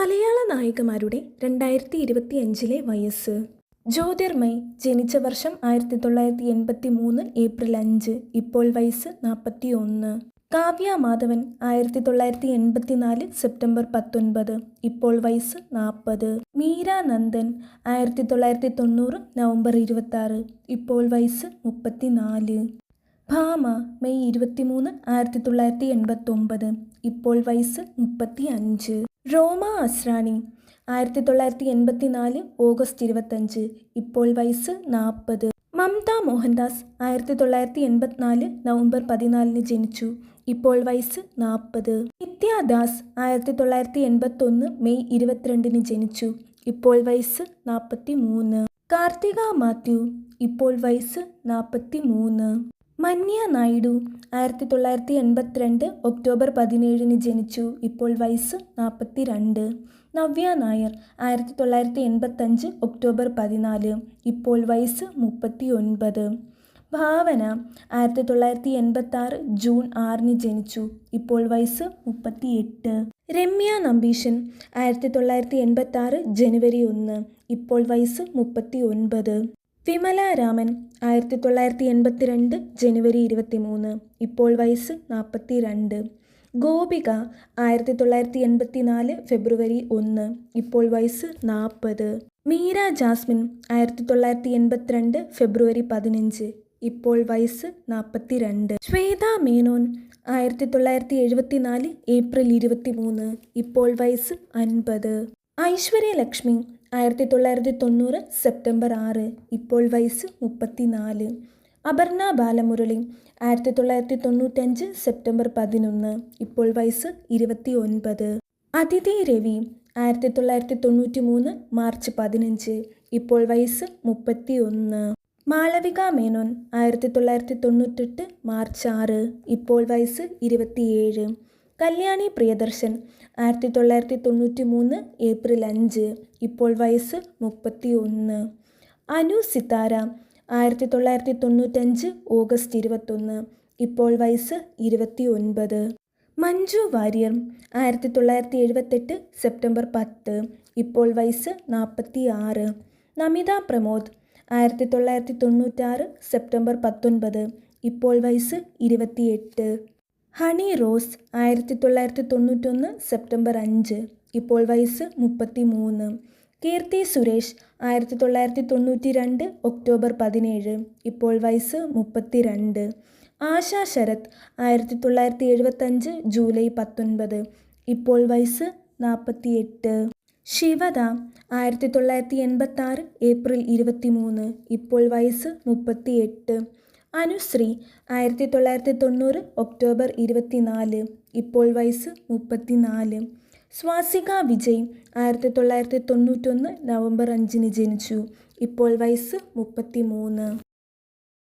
മലയാള നായികമാരുടെ രണ്ടായിരത്തി ഇരുപത്തി അഞ്ചിലെ വയസ്സ്. ജ്യോതിർമയ് ജനിച്ച വർഷം ആയിരത്തി തൊള്ളായിരത്തി എൺപത്തി മൂന്ന് ഏപ്രിൽ അഞ്ച്. ഇപ്പോൾ വയസ്സ് നാൽപ്പത്തി ഒന്ന് കാവ്യ മാധവൻ ആയിരത്തി തൊള്ളായിരത്തി എൺപത്തി നാല് സെപ്റ്റംബർ പത്തൊൻപത്. ഇപ്പോൾ വയസ്സ് നാൽപ്പത് മീര നന്ദൻ ആയിരത്തി തൊള്ളായിരത്തി തൊണ്ണൂറ് നവംബർ ഇരുപത്തി ആറ് ഇപ്പോൾ വയസ്സ് മുപ്പത്തി നാല് ഭാമ മെയ് ഇരുപത്തിമൂന്ന് ആയിരത്തി തൊള്ളായിരത്തി എൺപത്തൊമ്പത് ഇപ്പോൾ വയസ്സ് മുപ്പത്തി അഞ്ച് റോമ അസ്രാണി ആയിരത്തി തൊള്ളായിരത്തി എൺപത്തി നാല് ഓഗസ്റ്റ് ഇരുപത്തഞ്ച്. ഇപ്പോൾ വയസ്സ് നാൽപ്പത്. മമത മോഹൻദാസ് ആയിരത്തി തൊള്ളായിരത്തി എൺപത്തിനാല് നവംബർ പതിനാലിന് ജനിച്ചു. ഇപ്പോൾ വയസ്സ് നാൽപ്പത്. നിത്യാദാസ് ആയിരത്തി തൊള്ളായിരത്തി എൺപത്തൊന്ന് മെയ് ഇരുപത്തിരണ്ടിന് ജനിച്ചു. ഇപ്പോൾ വയസ്സ് നാൽപ്പത്തി മൂന്ന് കാർത്തിക മാത്യു ഇപ്പോൾ വയസ്സ് നാൽപ്പത്തി മൂന്ന് മന്യ നായിഡു ആയിരത്തി തൊള്ളായിരത്തി എൺപത്തിരണ്ട് ഒക്ടോബർ പതിനേഴിന് ജനിച്ചു. ഇപ്പോൾ വയസ്സ് നാൽപ്പത്തി രണ്ട് നവ്യ നായർ ആയിരത്തി തൊള്ളായിരത്തി എൺപത്തഞ്ച് ഒക്ടോബർ പതിനാല്. ഇപ്പോൾ വയസ്സ് മുപ്പത്തി ഒൻപത് ഭാവന ആയിരത്തി തൊള്ളായിരത്തി എൺപത്തി ആറ് ജൂൺ ആറിന് ജനിച്ചു. ഇപ്പോൾ വയസ്സ് മുപ്പത്തി എട്ട് രമ്യ നമ്പീശൻ ആയിരത്തി തൊള്ളായിരത്തി എൺപത്തി ആറ് ജനുവരി ഒന്ന്. ഇപ്പോൾ വയസ്സ് മുപ്പത്തി ഒൻപത് വിമല രാമൻ ആയിരത്തി തൊള്ളായിരത്തി എൺപത്തി രണ്ട് ജനുവരി ഇരുപത്തി മൂന്ന് ഇപ്പോൾ വയസ്സ് നാൽപ്പത്തി രണ്ട് ഗോപിക ആയിരത്തി തൊള്ളായിരത്തി എൺപത്തി നാല് ഫെബ്രുവരി ഒന്ന്. ഇപ്പോൾ വയസ്സ് നാൽപ്പത്. മീര ജാസ്മിൻ ആയിരത്തി തൊള്ളായിരത്തി എൺപത്തിരണ്ട് ഫെബ്രുവരി പതിനഞ്ച്. ഇപ്പോൾ വയസ്സ് നാൽപ്പത്തി രണ്ട് ശ്വേത മേനോൻ ആയിരത്തി തൊള്ളായിരത്തി എഴുപത്തി നാല് ഏപ്രിൽ ഇരുപത്തി മൂന്ന് ഇപ്പോൾ വയസ്സ് അൻപത്. ഐശ്വര്യ ലക്ഷ്മി ആയിരത്തി തൊള്ളായിരത്തി തൊണ്ണൂറ് സെപ്റ്റംബർ ആറ് ഇപ്പോൾ വയസ്സ് മുപ്പത്തി നാല് അപർണ ബാലമുരളി ആയിരത്തി തൊള്ളായിരത്തി തൊണ്ണൂറ്റഞ്ച് സെപ്റ്റംബർ പതിനൊന്ന് ഇപ്പോൾ വയസ്സ് ഇരുപത്തി ഒൻപത് അതിഥി രവി ആയിരത്തി തൊള്ളായിരത്തി തൊണ്ണൂറ്റി മൂന്ന് മാർച്ച് പതിനഞ്ച് ഇപ്പോൾ വയസ്സ് മുപ്പത്തി ഒന്ന് മാളവിക മേനോൻ ആയിരത്തി തൊള്ളായിരത്തി തൊണ്ണൂറ്റെട്ട് മാർച്ച് ആറ് ഇപ്പോൾ വയസ്സ് ഇരുപത്തിയേഴ്. കല്യാണി പ്രിയദർശൻ ആയിരത്തി തൊള്ളായിരത്തി തൊണ്ണൂറ്റി മൂന്ന് ഏപ്രിൽ അഞ്ച് ഇപ്പോൾ വയസ്സ് മുപ്പത്തി ഒന്ന് അനു സിത്താര ആയിരത്തി തൊള്ളായിരത്തി തൊണ്ണൂറ്റഞ്ച് ഓഗസ്റ്റ് ഇരുപത്തൊന്ന് ഇപ്പോൾ വയസ്സ് ഇരുപത്തി ഒൻപത് മഞ്ജു വാര്യർ ആയിരത്തി തൊള്ളായിരത്തി എഴുപത്തെട്ട് സെപ്റ്റംബർ പത്ത് ഇപ്പോൾ വയസ്സ് നാൽപ്പത്തി ആറ് നമിത പ്രമോദ് ആയിരത്തി തൊള്ളായിരത്തി തൊണ്ണൂറ്റാറ് സെപ്റ്റംബർ പത്തൊൻപത് ഇപ്പോൾ വയസ്സ് ഇരുപത്തിയെട്ട്. ഹണി റോസ് ആയിരത്തി തൊള്ളായിരത്തി തൊണ്ണൂറ്റൊന്ന് സെപ്റ്റംബർ അഞ്ച്. ഇപ്പോൾ വയസ്സ് മുപ്പത്തി മൂന്ന് കീർത്തി സുരേഷ് ആയിരത്തി തൊള്ളായിരത്തി തൊണ്ണൂറ്റി രണ്ട് ഒക്ടോബർ പതിനേഴ്. ഇപ്പോൾ വയസ്സ് മുപ്പത്തി രണ്ട് ആശ ശരത് ആയിരത്തി തൊള്ളായിരത്തി എഴുപത്തഞ്ച് ജൂലൈ പത്തൊൻപത്. ഇപ്പോൾ വയസ്സ് നാൽപ്പത്തി എട്ട് ശിവദ ആയിരത്തി തൊള്ളായിരത്തി എൺപത്തി ആറ് ഏപ്രിൽ ഇരുപത്തി മൂന്ന് ഇപ്പോൾ വയസ്സ് മുപ്പത്തി എട്ട് അനുശ്രീ ആയിരത്തി തൊള്ളായിരത്തി തൊണ്ണൂറ് ഒക്ടോബർ ഇരുപത്തിനാല്. ഇപ്പോൾ വയസ്സ് മുപ്പത്തി നാല് സ്വാസിക വിജയ് ആയിരത്തി തൊള്ളായിരത്തി തൊണ്ണൂറ്റൊന്ന് നവംബർ അഞ്ചിന് ജനിച്ചു. ഇപ്പോൾ വയസ്സ് മുപ്പത്തി മൂന്ന്